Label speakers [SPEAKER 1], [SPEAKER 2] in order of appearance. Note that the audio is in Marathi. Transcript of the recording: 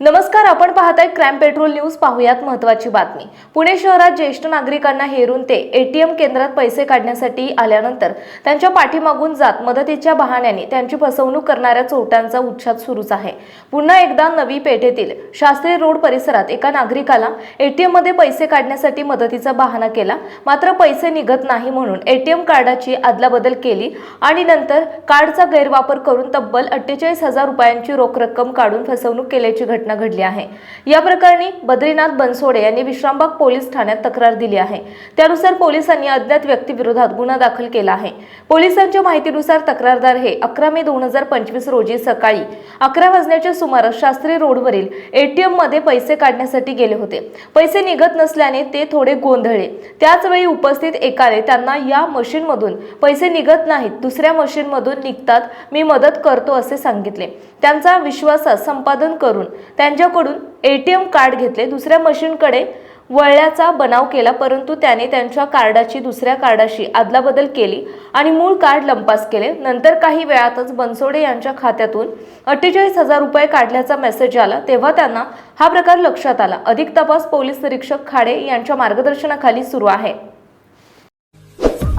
[SPEAKER 1] नमस्कार आपण पाहताय क्राईम पेट्रोल न्यूज पाहूयात महत्वाची बातमी. पुणे शहरात ज्येष्ठ नागरिकांना हेरून ते एटीएम केंद्रात पैसे काढण्यासाठी आल्यानंतर त्यांच्या पाठीमागून जात मदतीच्या बहाण्याने त्यांची फसवणूक करणाऱ्या चोरट्यांचा उच्छाद सुरूच आहे. पुन्हा एकदा नवी पेठेतील शास्त्री रोड परिसरात एका नागरिकाला एटीएममध्ये पैसे काढण्यासाठी मदतीचा बहाणा केला. मात्र पैसे निघत नाही म्हणून एटीएम कार्डाची अदलाबदल केली आणि नंतर कार्डचा गैरवापर करून तब्बल अठ्ठेचाळीस हजार रुपयांची रोख रक्कम काढून फसवणूक केल्याची घटना घडली आहे. या प्रकरणी बद्रीनाथ बनसोडे यांनी विश्रामबाग पोलीस ठाण्यात तक्रार दिली आहे. त्यानुसार पोलिसांनी अज्ञात व्यक्तीविरोधात गुन्हा दाखल केला आहे. पोलिसांच्या माहितीनुसार तक्रारदार हे अकरा मे दोन हजार पंचवीस रोजी सकाळी अकरा वाजण्याच्या सुमारास शास्त्री रोडवरील एटीएममध्ये पैसे काढण्यासाठी गेले होते. पैसे निघत नसल्याने ते थोडे गोंधळले. त्याच वेळी उपस्थित एकाने त्यांना या मशीनमधून पैसे निघत नाहीत दुसऱ्या मशीनमधून निघतात मी मदत करतो असे सांगितले. त्यांचा विश्वासात संपादन करून त्यांच्याकडून ए टी एम कार्ड घेतले. दुसऱ्या मशीनकडे वळल्याचा बनाव केला परंतु त्याने त्यांच्या कार्डाची दुसऱ्या कार्डाशी अदलाबदल केली आणि मूळ कार्ड लंपास केले. नंतर काही वेळातच बनसोडे यांच्या खात्यातून अठ्ठेचाळीस हजार रुपये काढल्याचा मेसेज आला. तेव्हा त्यांना हा प्रकार लक्षात आला. अधिक तपास पोलीस निरीक्षक खाडे यांच्या मार्गदर्शनाखाली सुरू आहे.